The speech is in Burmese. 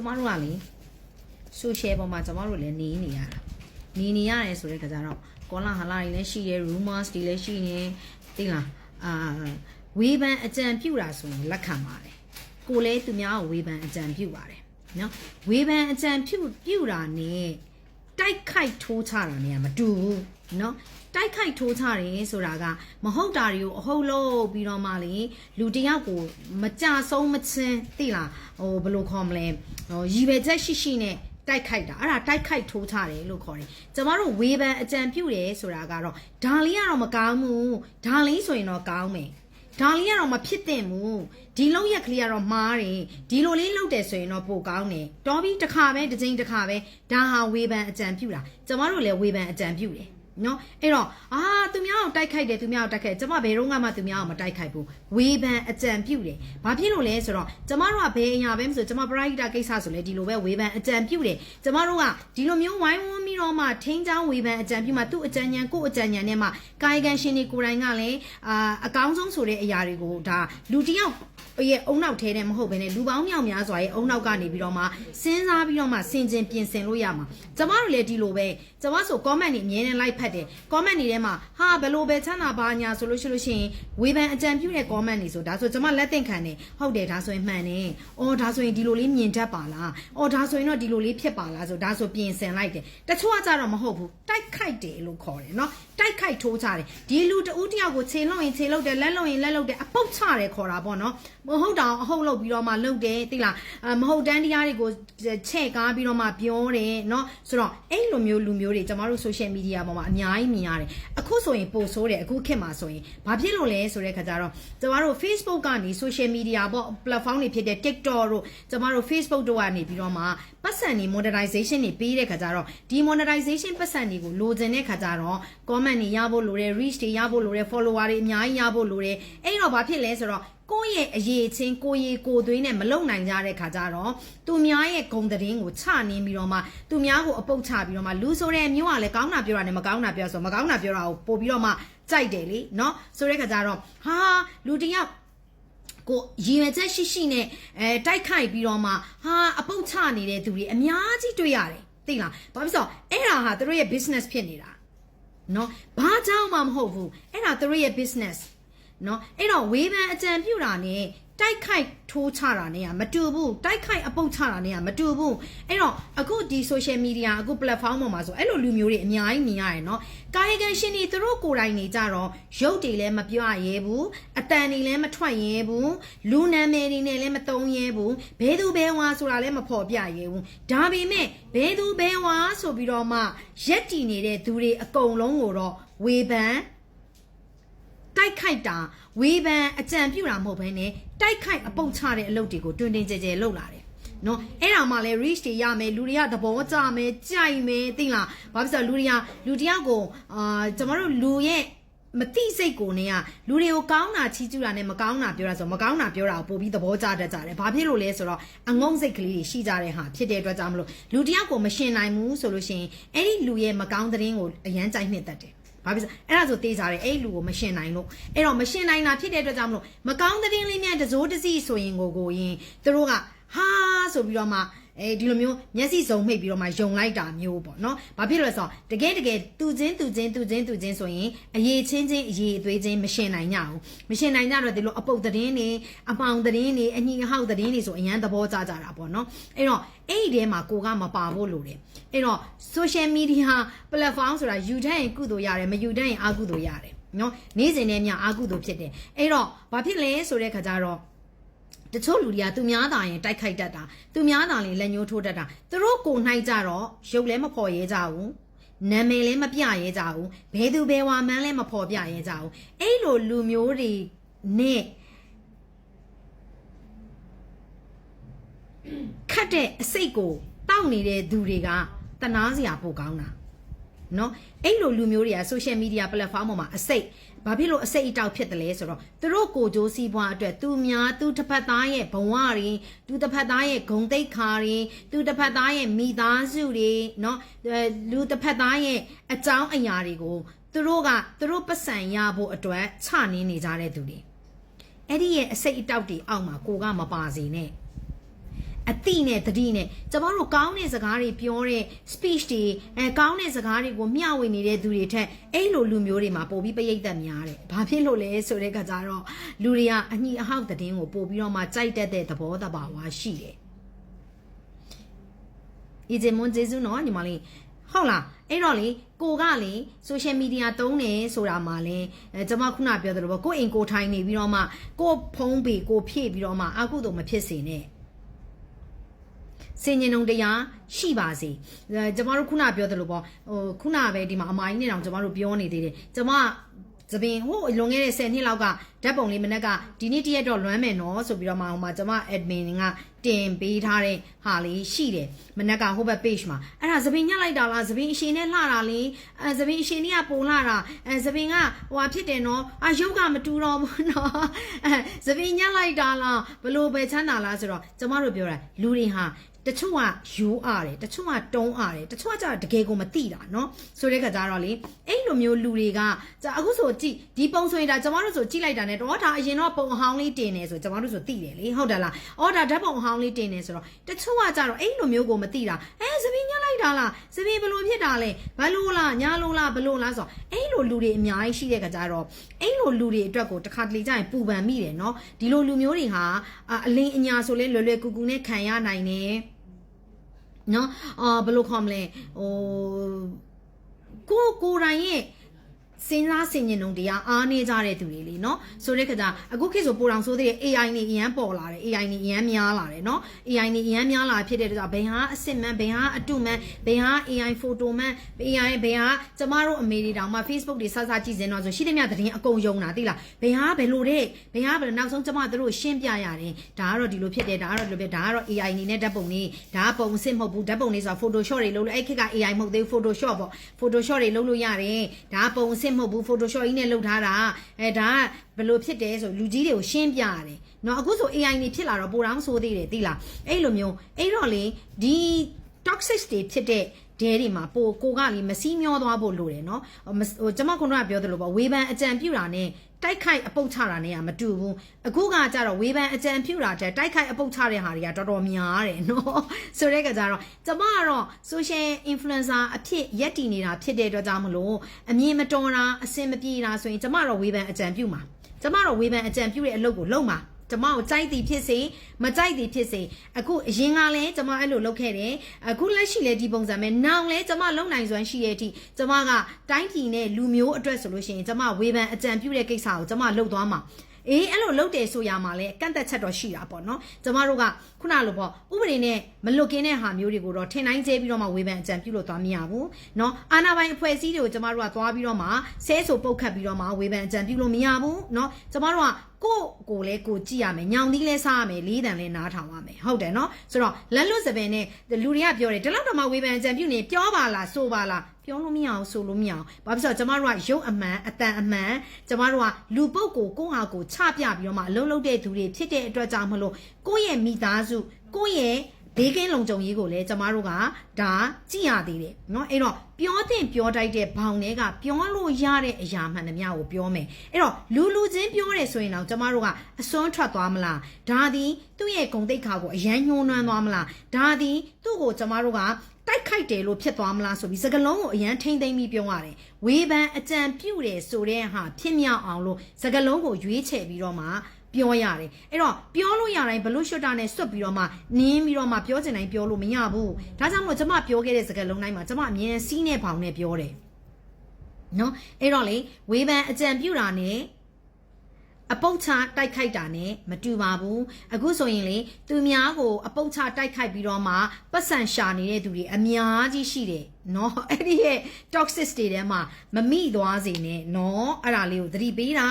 ကျမတို့ကလေ social ပေါ်မှာကျမတို့လည်းနေနေရတာနေနေရတယ်ဆိုတဲ့ခါကျတော့ကောလာဟလာတွေလည်းရှိတယ် rumors တွေလည်းရှိနေသိလားအာဝေဖန်အကြံပြုတာဆိုရင်လက်ခံပါတယ်ကိုလည်းသူများကိုဝေဖန်အကြံပြုပါတယ်နော်ဝေဖန်အကြံပြုပြုတာနဲ့ တိုက်ခိုက်ထိုးချတာနဲ့ကမတူဘူးနော်တိုက်ခိုက်ထိုးချတယ်ဆိုတာက မဟုတ်တာတွေကိုအဟုတ်လို့ပြီးတော့မှလေလူတစ်ယောက်ကိုမကြဆုံးမချင်းသိလားဟိုဘယ်လိုခေါ်မလဲဟိုရည်ပဲချက်ရှိရှိနဲ့တိုက်ခိုက်တာအဲ့ဒါတိုက်ခိုက်ထိုးချတယ်လို့ခေါ်တယ်ကျမတို့ဝေဖန်အကြံပြုတယ်ဆိုတာကတော့ဒါလေးကတော့မကောင်းဘူးဒါလေးဆိုရင်တော့ကောင်းမယ် ဒါလေးကတော့မဖြစ်သင့်ဘူးဒီလောက်ရက်ကလေးကတော့မှားတယ်ဒီလိုလေးလုပ်တယ်ဆိုရင်တော့ပိုကောင်းတယ်တော်ပြီတစ်ခါပဲတစ်ချိန်တစ်ခါပဲဒါဟာဝေဖန်အကြံပြုတာကျမတို့လည်းဝေဖန်အကြံပြုတယ်နော်အဲ့တော့အာသူများ ကိုတိုက်ခိုက်တယ်သူများကိုတိုက်ခိုက်ကျမဘယ်တော့မှသူများကိုမတိုက်ခိုက်ဘူးဝေဖန်အကြံပြုတယ်ဘာဖြစ်လို့လဲဆိုတော့ကျမတို့ကဘယ်အရာပဲမဆိုကျမပရိဟိတကိစ္စဆိုလဲဒီလိုပဲဝေဖန်အကြံပြုတယ်ကျမတို့ကဒီလိုမျိုးဝိုင်းဝန်းပြီးတော့မှထိန်းချောင်းဝေဖန်အကြံပြုမှသူ့အကြံဉာဏ်ကိုယ့်အကြံဉာဏ်နဲ့မှကာယကံရှင်တွေကိုယ်တိုင်ကလည်းအာအကောင်းဆုံးဆိုတဲ့အရာတွေကိုဒါလူတစ်ယောက်ရဲ့အုံနောက်ထဲတဲ့မဟုတ်ဘဲနဲ့လူပေါင်းမြောက်များစွာရဲ့အုံနောက်ကနေပြီးတော့မှစဉ်းစားပြီးတော့မှဆင်ခြင်ပြင်ဆင်လို့ရမှာကျမတို့လည်းဒီလိုပဲကျမဆို comment တွေအမြဲတမ်း like ဖတ်တယ် comment တွေထဲမှာဟာဘယ်လိုလိုပဲချမ်းသာပါညာဆိုလို့ရှိလို့ရှိရင်ဝေဖန်အကြံပြုတဲ့ comment တွေဆိုဒါဆိုကျွန်မလက်သင့်ခံတယ်ဟုတ်တယ်ဒါဆိုရင်မှန်တယ်အော်ဒါဆိုရင်ဒီလိုလေးမြင်တတ်ပါလားအော်ဒါဆိုရင်တော့ဒီလိုလေးဖြစ်ပါလားဆိုဒါဆိုပြင်ဆင်လိုက်တယ်တချို့ကကြတော့မဟုတ်ဘူးတိုက်ခိုက်တယ်လို့ခေါ်တယ်နော်တိုက်ခိုက်ထိုးကြတယ်ဒီလူတဦးတယောက်ကိုခြေလုံးရင်ခြေလုံးတယ်လက်လုံးရင်လက်လုံးတယ်အပုတ်ချတယ်ခေါ်တာပေါ့နော်မဟုတ်တာအဟုတ်လုပ်ပြီးတော့မှလုပ်တယ်တိလားမဟုတ်တန်းတရားတွေကိုချဲ့ကားပြီးတော့မှပြောတယ်နော်ဆိုတော့အဲ့လိုမျိုးလူမျိုးတွေကျွန်တော်တို့ social media ပေါ်မှာအများကြီးမြင်ရတယ်အခုဆိုရင်ပိုဆိုးတယ်အခုခေတ်မှာဆိုရင်ဘာဖြစ်လို့လဲဆိုတဲ့ခါကျတော့ကျမတို့ Facebook ကနေ social media ပေါ့ platform တွေဖြစ်တဲ့ TikTok တို့ကျမတို့ Facebook တို့ကနေပြီးတော့မှပတ်စံတွေ monetization တွေပေးတဲ့ခါကျတော့ဒီ monetization ပတ်စံတွေကိုလိုချင်တဲ့ခါကျတော့ comment တွေရဖို့လိုတယ် reach တွေရဖို့လိုတယ် follower တွေအများကြီးရဖို့လိုတယ်အဲ့တော့ဘာဖြစ်လဲဆိုတော့ ကိုယ့်ရဲ့အရေးချင်းကိုရီကိုသွေးနဲ့မလုံနိုင်ကြတဲ့ခါကျတော့သူများရဲ့ဂုံတည်င်းကိုချနေပြီးတော့မှသူများကိုအပုတ်ချပြီးတော့မှလူဆိုတဲ့မျိုးကလည်းကောင်းတာပြောတာနဲ့မကောင်းတာပြောဆိုမကောင်းတာပြောတာကိုပို့ပြီးတော့မှကြိုက်တယ်လေနော်ဆိုတဲ့ခါကျတော့ဟာလူတယောက်ကိုရည်ရွယ်ချက်ရှိရှိနဲ့အဲတိုက်ခိုက်ပြီးတော့မှဟာအပုတ်ချနေတဲ့သူတွေအများကြီးတွေ့ရတယ်သိလားဘာဖြစ်လို့အဲ့ဒါဟာသူတို့ရဲ့ business ဖြစ်နေတာနော်ဘာကြောင့်မှမဟုတ်ဘူးအဲ့ဒါသူတို့ရဲ့ business เนาะအဲ့တော့ဝေဖန်အကြံပြုတာနဲ့တိုက်ခိုက်ထိုးချတာနဲ့ကမတူဘူးတိုက်ခိုက်အပုတ်ချတာနဲ့ကမတူဘူးအဲ့တော့အခုဒီ social media အခု platform ပေါ်မှာဆိုအဲ့လိုလူမျိုးတွေအများကြီးမြင်ရတယ်เนาะကာယကံရှင်တွေသူတို့ကိုယ်တိုင်နေကြတော့ရုပ်တွေလည်းမပြောရရဲဘူးအတန်တွေလည်းမထွက်ရဲဘူးလူနာမည်တွေနဲ့လည်းမသုံးရဲဘူးဘဲသူဘဲဝါဆိုတာလည်းမဖော်ပြရဲဘူးဒါပေမဲ့ဘဲသူဘဲဝါဆိုပြီးတော့မှရက်တည်နေတဲ့သူတွေအကုန်လုံးကိုတော့ဝေဖန် တိုက်ခိုက်တာဝေဖန်အကြံပြုတာမဟုတ်ဘဲနဲ့တိုက်ခိုက်အပုတ်ချတဲ့အလုပ်တွေကိုတွင်တင်ကြဲကြဲလုပ်လာတယ်နော်အဲ့ဒါမှလည်း reach တွေရမယ်လူတွေကသဘောကျမယ်ကြိုက်မယ်သိလားဘာဖြစ်လို့လဲလူတွေကလူတယောက်ကိုအာကျမတို့လူရဲ့မတိစိတ်ကိုနေကလူတွေကိုကောင်းတာချီးကျူးတာနဲ့မကောင်းတာပြောတာဆိုမကောင်းတာပြောတာကိုပို့ပြီးသဘောကျတတ်ကြတယ်။ဘာဖြစ်လို့လဲဆိုတော့အငုံစိတ်ကလေးတွေရှိကြတဲ့ဟာဖြစ်တဲ့အတွက်ကြောင့်မလို့လူတယောက်ကိုမရှင်နိုင်ဘူးဆိုလို့ရှိရင်အဲ့ဒီလူရဲ့မကောင်းသတင်းကိုအရန်ကြိုက်နှစ်တတ်တယ်။ ဘာဖြစ်လဲအဲ့ဒါဆိုတေးကြတယ်အဲ့ဒီလူကိုမရှင်နိုင်လို့အဲ့တော့မရှင်နိုင်တာဖြစ်တဲ့အတွက်ကြောင့်မလို့မကောင်းသတင်းလေးများတစိုးတစီဆိုရင်ကိုကိုရင်သူတို့ကဟာဆိုပြီးတော့မှ အဲဒီလိုမျိုးမျက်စိစုံမိတ်ပြီးတော့မှယုံလိုက်တာမျိုးပေါ့နော်။ဘာဖြစ်လို့လဲဆိုတော့တကယ်တကယ်တူချင်းတူချင်းတူချင်းတူချင်းဆိုရင်အရေးချင်းချင်းအရေးအသွေးချင်းမရှင်နိုင်ကြဘူး။မရှင်နိုင်ကြတော့ဒီလိုအပုတ်သတင်းတွေအပေါင်သတင်းတွေအညီအဟောက်သတင်းတွေဆိုအရန်သဘောကျကြတာပေါ့နော်။အဲ့တော့အဲ့ဒီထဲမှာကိုကမပါဖို့လိုတယ်။အဲ့တော့ social media platform ဆိုတာယူတတ်ရင်ကုသိုလ်ရတယ်မယူတတ်ရင်အကုသိုလ်ရတယ်နော်။နေ့စဉ်နဲ့မြအကုသိုလ်ဖြစ်တယ်။အဲ့တော့ဘာဖြစ်လဲဆိုတဲ့ခါကျတော့ တချို့လူတွေကသူများသာရင်တိုက်ခိုက်တတ်တာသူများသာရင်လက်ညှိုးထိုးတတ်တာသူတို့ကိုနိုင်ကြတော့ရုပ်လည်းမဖော်ရဲကြဘူးနာမည်လည်းမပြရဲကြဘူးဘယ်သူဘယ်ဝါမှန်းလည်းမဖော်ပြရဲကြဘူးအဲ့လိုလူမျိုးတွေနဲ့ခတ်တဲ့အစိတ်ကိုတောက်နေတဲ့သူတွေကတနာစရာပိုကောင်းတာနော်အဲ့လိုလူမျိုးတွေက social media platform ပေါ်မှာအစိတ် ဘာဖြစ်လို့အစိတ်အတောက်ဖြစ်တယ်လဲဆိုတော့သူတို့ကိုကြိုးစည်းပွားအတွက်သူများသူတစ်ဖက်သားရဲ့ဘဝတွေသူတစ်ဖက်သားရဲ့ဂုံတိတ်ခါတွေသူတစ်ဖက်သားရဲ့မိသားစုတွေเนาะလူတစ်ဖက်သားရဲ့အကြောင်းအရာတွေကိုသူတို့ကသူတို့ပတ်စံရဖို့အတွက်ချနင်းနေကြတဲ့သူတွေအဲ့ဒီရဲ့အစိတ်အတောက်တွေအောက်မှာကိုကမပါစေနဲ့ အတိနဲ့တတိနဲ့ကျမတို့ကောင်းတဲ့စကားတွေပြောတဲ့ speech တွေအဲကောင်းတဲ့စကားတွေကိုမျှဝေနေတဲ့သူတွေထက်အဲ့လိုလူမျိုးတွေမှာပို့ပြီးပရိသတ်များတယ်။ဘာဖြစ်လို့လဲဆိုတဲ့ခါကျတော့လူတွေကအညီအဟောက်သတင်းကိုပို့ပြီးတော့မှကြိုက်တတ်တဲ့သဘောတဘာဝရှိတယ်။ဤစင်မွန်ကျေးဇူးနော်ညီမလေးဟုတ်လားအဲ့တော့လေကိုကလေ social media တုံးတယ်ဆိုတာမှလဲအဲကျွန်မခုနပြောသလိုပေါ့ကိုအိမ်ကိုထိုင်နေပြီးတော့မှကိုဖုံးပေကိုဖြည့်ပြီးတော့မှအခုတော့မဖြစ်စေနဲ့ စင်ញင်ုံတရားရှိပါစေအဲကျမတို့ခုနပြောသလိုပေါ့ဟိုခုနပဲဒီမှာအမိုင်းနဲ့တောင်ကျမတို့ပြောနေသေးတယ်ကျမသပင်ဟိုလွန်ခဲ့တဲ့10နှစ်လောက်ကဓာတ်ပုံလေးမနေ့ကဒီနေ့တရက်တော့လွမ်းမယ်နော်ဆိုပြီးတော့မှဟိုမှာကျမ admin ကတင်ပေးထားတဲ့ဟာလေးရှိတယ်မနေ့ကဟိုဘက် page မှာအဲ့ဒါသပင်ညက်လိုက်တာလားသပင်အရှင်နဲ့လှတာလေအဲသပင်အရှင်နဲ့ကပုံလှတာအဲသပင်ကဟိုဟာဖြစ်တယ်နော်အာရုပ်ကမတူတော့ဘူးနော်အဲသပင်ညက်လိုက်တာလားဘလို့ပဲချမ်းသာလားဆိုတော့ကျမတို့ပြောတာလူတွေဟာ တချို့ကယူအားတယ်တချို့ကတုံးအားတယ်တချို့ကကျတော့တကယ်ကိုမသိတာเนาะဆိုတဲ့ခါကျတော့လေအဲ့လိုမျိုးလူတွေကじゃအခုဆိုကြည့်ဒီပုံဆိုရင်ဒါကျမတို့ဆိုကြည့်လိုက်တာ ਨੇ တော့ဒါအရင်တော့ပုံအဟောင်းလေးတင်နေဆိုကျမတို့ဆိုသိတယ်လေဟုတ်တယ်လားအော်ဒါဓာတ်ပုံအဟောင်းလေးတင်နေဆိုတော့တချို့ကကြတော့အဲ့လိုမျိုးကိုမသိတာအဲသပင်းညှက်လိုက်တာလားသပင်းဘလို့ဖြစ်တာလဲဘလို့လားညာလို့လားဘလို့လားဆိုတော့အဲ့လိုလူတွေအများကြီးရှိတဲ့ခါကျတော့အဲ့လိုလူတွေအတွက်ကိုတစ်ခါတလေကျရင်ပူပန်မိတယ်เนาะဒီလိုလူမျိုးတွေဟာအလင်းအညာဆိုလဲလွယ်လွယ်ကူကူနဲ့ခံရနိုင်တယ် နော်အာဘယ်လိုခေါ်မလဲဟိုကိုကိုယ်တိုင်ရဲ့ စဉ်းစားဆင်ခြင်ုံတရားအားနေကြတဲ့သူတွေလေနော်ဆိုတဲ့ခါကျအခုခေတ်ဆိုပိုတောင်ဆိုတဲ့ AI နေအရန်ပေါ်လာတယ် AI နေအရန်များလာတယ်နော် AI နေအရန်များလာဖြစ်တဲ့အတွက်ကြောင့်ဘယ်ဟာအစစ်မှန်ဘယ်ဟာအတုမှန်ဘယ်ဟာ AI ဖိုတိုမှန် AI ဘယ်ဟာကျမတို့အမေတွေတောင်မှ Facebook တွေစစကြည့်စင်တော့ဆိုရှိတဲ့မြသတင်းအကုန်ယုံတာသိလားဘယ်ဟာဘယ်လိုတဲ့ဘယ်ဟာဘယ်လိုနောက်ဆုံးကျမတို့ရှင်းပြရတယ်ဒါကတော့ဒီလိုဖြစ်တယ်ဒါကတော့ဒီလိုပဲဒါကတော့ AI နေနဲ့ဓာတ်ပုံနေဒါကပုံအစစ်မဟုတ်ဘူးဓာတ်ပုံနေဆိုတာ Photoshop တွေလုပ်လို့အဲ့ခေတ်က AI မဟုတ်သေးဘူး Photoshop ပေါ့ Photoshop တွေလုပ်လို့ရတယ်ဒါကပုံအစစ်မဟုတ်ဘူး Photoshop ကြီးနဲ့လုပ်ထားတာအဲဒါကဘယ်လိုဖြစ်တယ်ဆိုလူကြီးတွေကိုရှင်းပြရတယ်เนาะအခုဆို AI နေဖြစ်လာတော့ပိုတောင်ဆိုသေးတယ်သိလားအဲ့လိုမျိုးအဲ့တော့လေဒီ toxic တွေဖြစ်တဲ့ ဒဲတွေမှာပိုကိုကလေမစည်းမျောသွားဖို့လိုတယ်နော်ဟိုကျမခုနကပြောသလိုပေါ့ဝေဖန်အကြံပြုတာနဲ့တိုက်ခိုက်အပုတ်ချတာနဲ့ကမတူဘူးအခုကကြတော့ဝေဖန်အကြံဖြူတာတဲ့တိုက်ခိုက်အပုတ်ချတဲ့ဟာတွေကတော်တော်များတယ်နော်ဆိုတဲ့ကကြတော့ကျမကတော့ social influencer အဖြစ်ရက်တည်နေတာဖြစ်တဲ့အတွက်ကြောင့်မလို့အမြင်မတော်တာအစင်မပြေတာဆိုရင်ကျမတော့ဝေဖန်အကြံဖြူမှာကျမတော့ဝေဖန်အကြံဖြူတဲ့အလုပ်ကိုလုပ်မှာ ကျမကိုကြိုက်သည်ဖြစ်စေမကြိုက်သည်ဖြစ်စေအခုအရင်ကလည်းကျမအဲ့လိုလုပ်ခဲ့တယ်အခုလက်ရှိလည်းဒီပုံစံပဲနောင်လည်းကျမလုံနိုင်စွမ်းရှိတဲ့အထိကျမကတိုင်းပြည်နဲ့လူမျိုးအတွက်ဆိုလို့ရှိရင်ကျမဝေဖန်အကြံပြုတဲ့ကိစ္စကိုကျမလုပ်သွားမှာအေးအဲ့လိုလုပ်တယ်ဆိုရမှာလဲကန့်သက်ချက်တော့ရှိတာပေါ့နော်ကျမတို့ကခုနလိုပေါ့ဥပဒေနဲ့မလွတ်ကင်းတဲ့ဟာမျိုးတွေကိုတော့ထင်တိုင်းကျဲပြီးတော့မှဝေဖန်အကြံပြုလို့သွားမရဘူးနော်အာဏာပိုင်အဖွဲ့အစည်းတွေကိုကျမတို့ကသွားပြီးတော့မှဆဲဆိုပုတ်ခတ်ပြီးတော့မှဝေဖန်အကြံပြုလို့မရဘူးနော်ကျမတို့က ကိုကိုလဲကိုကြည့်ရမယ်ညောင်သီးလဲစားရမယ်လေးတန်လဲနားထောင်ရမယ်ဟုတ်တယ်နော်ဆိုတော့လက်လွတ်စပယ်နဲ့လူတွေကပြောတယ်ဒီလောက်တော့မှဝေဖန်ကြံပြုနေပြောပါလားဆိုပါလားပြောလို့မရအောင်ဆိုလို့မရအောင်ဘာဖြစ်လို့ကျမတို့ကရုပ်အမှန်အတန်အမှန်ကျမတို့ကလူပုတ်ကိုကိုယ့်ဟာကိုချပြပြီးတော့မှအလုံးလုံးတဲ့သူတွေဖြစ်တဲ့အတွက်ကြောင့်မလို့ကိုယ့်ရဲ့မိသားစုကိုယ့်ရဲ့ ဘေးကင်းလုံခြုံရေးကိုလည်းကျမတို့ကဒါကြည့်ရသေးတယ်เนาะအဲ့တော့ပြောတဲ့ပြောတိုက်တဲ့ဘောင်တွေကပြောလို့ရတဲ့အရာမှန်သမျှကိုပြောမယ်အဲ့တော့လူလူချင်းပြောတယ်ဆိုရင်တော့ကျမတို့ကအစွန်းထွက်သွားမလားဒါသည်သူ့ရဲ့ဂုံတိတ်ခါကိုအရန်ညှိုးနှွမ်းသွားမလားဒါသည်သူ့ကိုကျမတို့ကတိုက်ခိုက်တယ်လို့ဖြစ်သွားမလားဆိုပြီးစကလုံးကိုအရန်ထိမ့်သိမ့်ပြီးပြောရတယ်ဝေဖန်အကြံပြုတယ်ဆိုတဲ့ဟာဖြစ်မြောက်အောင်လို့စကလုံးကိုရွေးချယ်ပြီးတော့မှ ပြောရတယ်အဲ့တော့ပြောလို့ရတိုင်းဘလို့ရှွတ်တာနဲ့စွတ်ပြီးတော့မှနင်းပြီးတော့မှပြောချင်တိုင်းပြောလို့မရဘူးဒါကြောင့်မို့ကျမပြောခဲ့တဲ့စကားလုံးတိုင်းမှာကျမအမြင်စီးနဲ့ဘောင်နဲ့ပြောတယ်နော်အဲ့တော့လေဝေဖန်အကြံပြုတာနဲ့အပုတ်ချတိုက်ခိုက်တာနဲ့မတူပါဘူးအခုဆိုရင်လေသူများကိုအပုတ်ချတိုက်ခိုက်ပြီးတော့မှပတ်စံရှာနေတဲ့သူတွေအများကြီးရှိတယ်နော်အဲ့ဒီရဲ့ toxic တွေထဲမှာမမိသွားစေနဲ့နော်အဲ့ဒါလေးကိုသတိပေးတာ